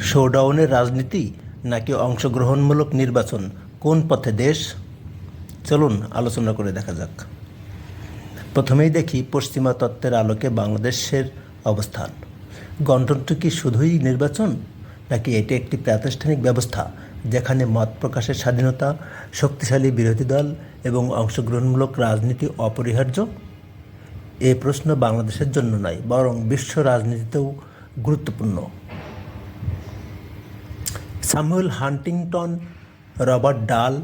শোডাউনের রাজনীতি নাকি অংশগ্রহণমূলক নির্বাচন? কোন পথে দেশ? চলুন আলোচনা করে দেখা যাক। প্রথমেই দেখি পশ্চিমা তত্ত্বের আলোকে বাংলাদেশের অবস্থান। গণতন্ত্র কি শুধুই নির্বাচন, নাকি এটি একটি প্রাতিষ্ঠানিক ব্যবস্থা, যেখানে মত প্রকাশের স্বাধীনতা, শক্তিশালী বিরোধী দল এবং অংশগ্রহণমূলক রাজনীতি অপরিহার্য? এ প্রশ্ন বাংলাদেশের জন্য নয়, বরং বিশ্ব রাজনীতিতেও গুরুত্বপূর্ণ। Samuel Huntington, Robert Dahl,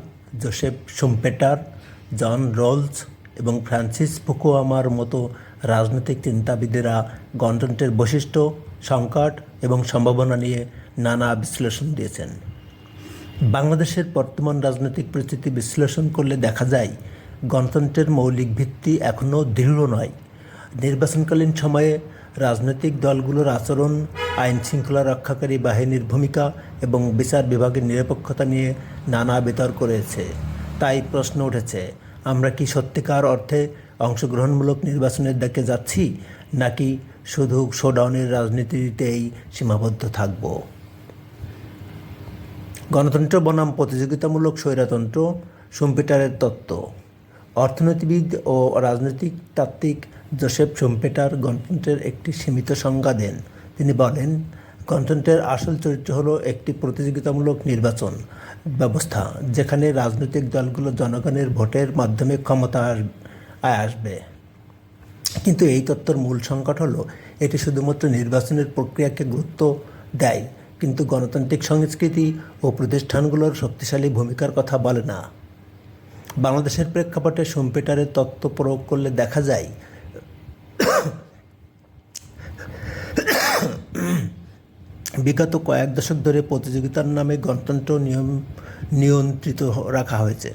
Joseph Schumpeter, John Rawls এবং ফ্রান্সিস ফুকুয়ামার মতো রাজনৈতিক চিন্তাবিদেরা গণতন্ত্রের বৈশিষ্ট্য, সংকট এবং সম্ভাবনা নিয়ে নানা বিশ্লেষণ দিয়েছেন। বাংলাদেশের বর্তমান রাজনৈতিক পরিস্থিতি বিশ্লেষণ করলে দেখা যায়, গণতন্ত্রের মৌলিক ভিত্তি এখনও দৃঢ় নয়। নির্বাচনকালীন সময়ে রাজনৈতিক দলগুলোর আচরণ আইন শৃঙ্খলা রক্ষাকারী বাহিনীর ভূমিকা এবং বিচার বিভাগের নিরপেক্ষতা নিয়ে নানা বিতর্ক রয়েছে। তাই প্রশ্ন উঠেছে, আমরা কি সত্যিকার অর্থে অংশগ্রহণমূলক নির্বাচনের দিকে যাচ্ছি, নাকি শুধু শোডাউনের রাজনীতিতেই সীমাবদ্ধ থাকব? গণতন্ত্র বনাম প্রতিযোগিতামূলক স্বৈরতন্ত্র, সুম্পেটারের তত্ত্ব। অর্থনীতিবিদ ও রাজনৈতিক তাত্ত্বিক জোসেফ সুম্পেটার গণতন্ত্রের একটি সীমিত সংজ্ঞা দেন। তিনি বলেন গণতন্ত্রের আসল চরিত্র হলো একটি প্রতিযোগিতামূলক নির্বাচন ব্যবস্থা, যেখানে রাজনৈতিক দলগুলো জনগণের ভোটের মাধ্যমে ক্ষমতা আসবে। কিন্তু এই তত্ত্বের মূল সংকট হলো, এটি শুধুমাত্র নির্বাচনের প্রক্রিয়াকে গুরুত্ব দেয়, কিন্তু গণতান্ত্রিক সংস্কৃতি ও প্রতিষ্ঠানগুলোর শক্তিশালী ভূমিকার কথা বলে না। বাংলাদেশের প্রেক্ষাপটে সম্পিটারের তত্ত্ব প্রয়োগ করলে দেখা যায় বিগত কয়েক দশক ধরে প্রতিযোগিতার নামে গণতন্ত্র নিয়ম নিয়ন্ত্রিত রাখা হয়েছে।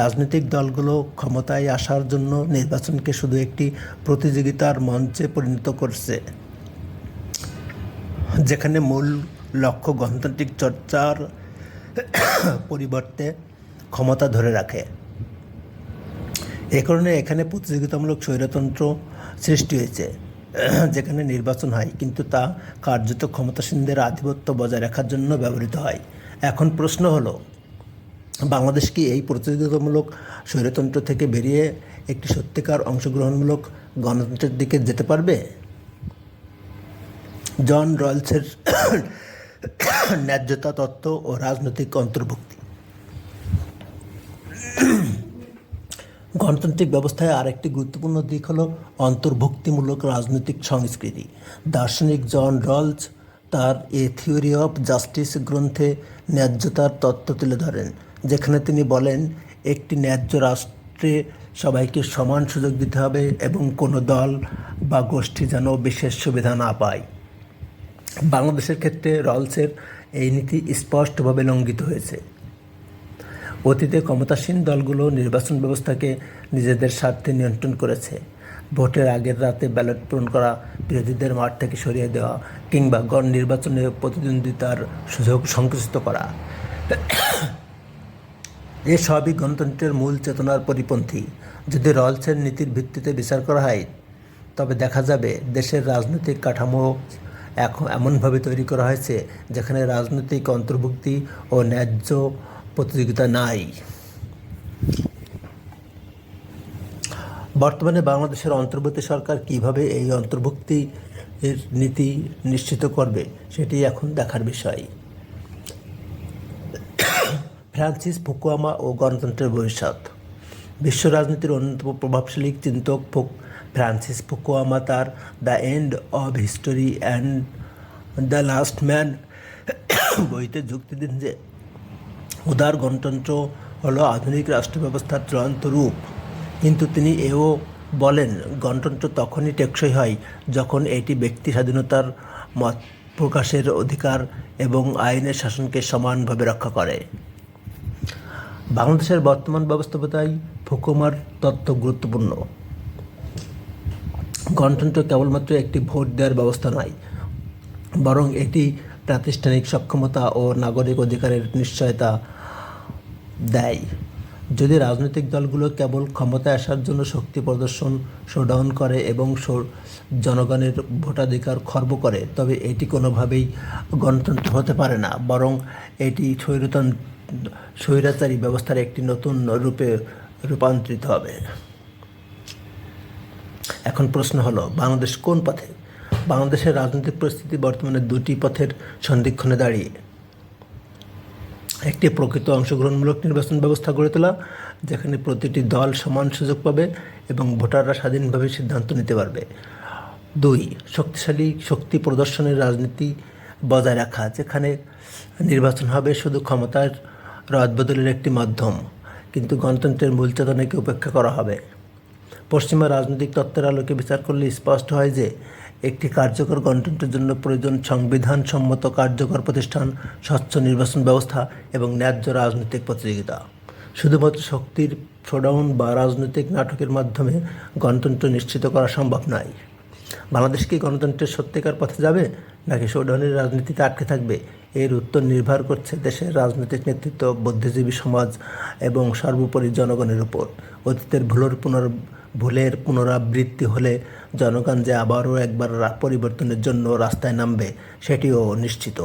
রাজনৈতিক দলগুলো ক্ষমতায় আসার জন্য নির্বাচনকে শুধু একটি প্রতিযোগিতার মঞ্চে পরিণত করছে। যেখানে মূল লক্ষ্য গণতান্ত্রিক চর্চার পরিবর্তে ক্ষমতা ধরে রাখে। এ কারণে এখানে প্রতিযোগিতামূলক স্বৈরতন্ত্র সৃষ্টি হয়েছে। যেখানে নির্বাচন হয়, কিন্তু তা কার্যত ক্ষমতাসীনদের আধিপত্য বজায় রাখার জন্য ব্যবহৃত হয়। এখন প্রশ্ন হলো, বাংলাদেশ কি এই প্রতিযোগিতামূলক স্বৈরতন্ত্র থেকে বেরিয়ে একটি সত্যিকার অংশগ্রহণমূলক গণতন্ত্রের দিকে যেতে পারবে? জন রয়্যালসের ন্যায্যতা, তত্ত্ব ও রাজনৈতিক অন্তর্ভুক্তি। গণতান্ত্রিক ব্যবস্থায় আরেকটি গুরুত্বপূর্ণ দিক হলো অন্তর্ভুক্তিমূলক রাজনৈতিক সংস্কৃতি। দার্শনিক জন রলস তার এ থিওরি অফ জাস্টিস গ্রন্থে ন্যায্যতার তত্ত্ব তুলে ধরেন, যেখানে তিনি বলেন, একটি ন্যায্য রাষ্ট্রে সবাইকে সমান সুযোগ দিতে হবে এবং কোনো দল বা গোষ্ঠী যেন বিশেষ সুবিধা না পায়। বাংলাদেশের ক্ষেত্রে রলসের এই নীতি স্পষ্টভাবে লঙ্ঘিত হয়েছে। অতীতে ক্ষমতাসীন দলগুলো নির্বাচন ব্যবস্থাকে নিজেদের স্বার্থে নিয়ন্ত্রণ করেছে। ভোটের আগের রাতে ব্যালট পূরণ করা, বিরোধীদের মাঠ থেকে সরিয়ে দেওয়া কিংবা গণ নির্বাচনে প্রতিদ্বন্দ্বিতার সুযোগ সংকুচিত করা। এ সবই গণতন্ত্রের মূল চেতনার পরিপন্থী। যদি রলসের নীতির ভিত্তিতে বিচার করা হয়, তবে দেখা যাবে দেশের রাজনৈতিক কাঠামো এখন এমনভাবে তৈরি করা হয়েছে, যেখানে রাজনৈতিক অন্তর্ভুক্তি ও ন্যায্য প্রতিযোগিতা নাই। বর্তমানে বাংলাদেশের অন্তর্বর্তী সরকার কীভাবে এই অন্তর্ভুক্তি এর নীতি নিশ্চিত করবে, সেটি এখন দেখার বিষয়। ফ্রান্সিস ফুকুয়ামা ও গণতন্ত্রের ভবিষ্যৎ। বিশ্ব রাজনীতির অন্যতম প্রভাবশালী চিন্তক ফুক ফ্রান্সিস ফুকুয়ামা তার the end of history and the last man বইতে যুক্তি দিন যে উদার গণতন্ত্র হলো আধুনিক রাষ্ট্র ব্যবস্থার চূড়ান্ত রূপ। কিন্তু তিনি এও বলেন, গণতন্ত্র তখনই টেকসই হয় যখন এটি ব্যক্তি স্বাধীনতার মত প্রকাশের অধিকার এবং আইনের শাসনকে সমানভাবে রক্ষা করে। বাংলাদেশের বর্তমান ব্যবস্থাপনায় ফুকুমার তত্ত্ব গুরুত্বপূর্ণ। গণতন্ত্র কেবলমাত্র একটি ভোট দেওয়ার ব্যবস্থা নয়, বরং এটি প্রাতিষ্ঠানিক সক্ষমতা ও নাগরিক অধিকারের নিশ্চয়তা দেয়। যদি রাজনৈতিক দলগুলো কেবল ক্ষমতায় আসার জন্য শক্তি প্রদর্শন, শোডাউন করে এবং জনগণের ভোটাধিকার খর্ব করে, তবে এটি কোনোভাবেই গণতন্ত্র হতে পারে না, বরং এটি স্বৈরতন্ত্র স্বৈরাচারী ব্যবস্থার একটি নতুন রূপে রূপান্তরিত হবে। এখন প্রশ্ন হলো, বাংলাদেশ কোন পথে বাংলাদেশের রাজনৈতিক পরিস্থিতি বর্তমানে দুটি পথের সন্ধিক্ষণে দাঁড়িয়ে। একটি প্রকৃত অংশগ্রহণমূলক নির্বাচন ব্যবস্থা গড়ে তোলা, যেখানে প্রতিটি দল সমান সুযোগ পাবে এবং ভোটাররা স্বাধীনভাবে সিদ্ধান্ত নিতে পারবে। দুই, শক্তিশালী শক্তি প্রদর্শনের রাজনীতি বজায় রাখা, যেখানে নির্বাচন হবে শুধু ক্ষমতার রদবদলের একটি মাধ্যম, কিন্তু গণতন্ত্রের মূল চেতনাকে উপেক্ষা করা হবে। পশ্চিমা রাজনৈতিক তত্ত্বের আলোকে বিচার করলে স্পষ্ট হয় যে একটি কার্যকর গণতন্ত্রের জন্য প্রয়োজন সংবিধান সম্মত কার্যকর প্রতিষ্ঠান, স্বচ্ছ নির্বাচন ব্যবস্থা এবং ন্যায্য রাজনৈতিক প্রতিযোগিতা। শুধুমাত্র শক্তির শোডাউন বা রাজনৈতিক নাটকের মাধ্যমে গণতন্ত্র নিশ্চিত করা সম্ভব নয়। বাংলাদেশ কি গণতন্ত্রের সত্যিকার পথে যাবে, নাকি শোডাউনের রাজনীতিতে আটকে থাকবে? এর উত্তর নির্ভর করছে দেশের রাজনৈতিক নেতৃত্ব, বুদ্ধিজীবী সমাজ এবং সর্বোপরি জনগণের উপর। অতীতের ভুলের পুনর ভুলের পুনরাবৃত্তি হলে জনগণ যে আবারও একবার পরিবর্তনের জন্য রাস্তায় নামবে সেটিও নিশ্চিত।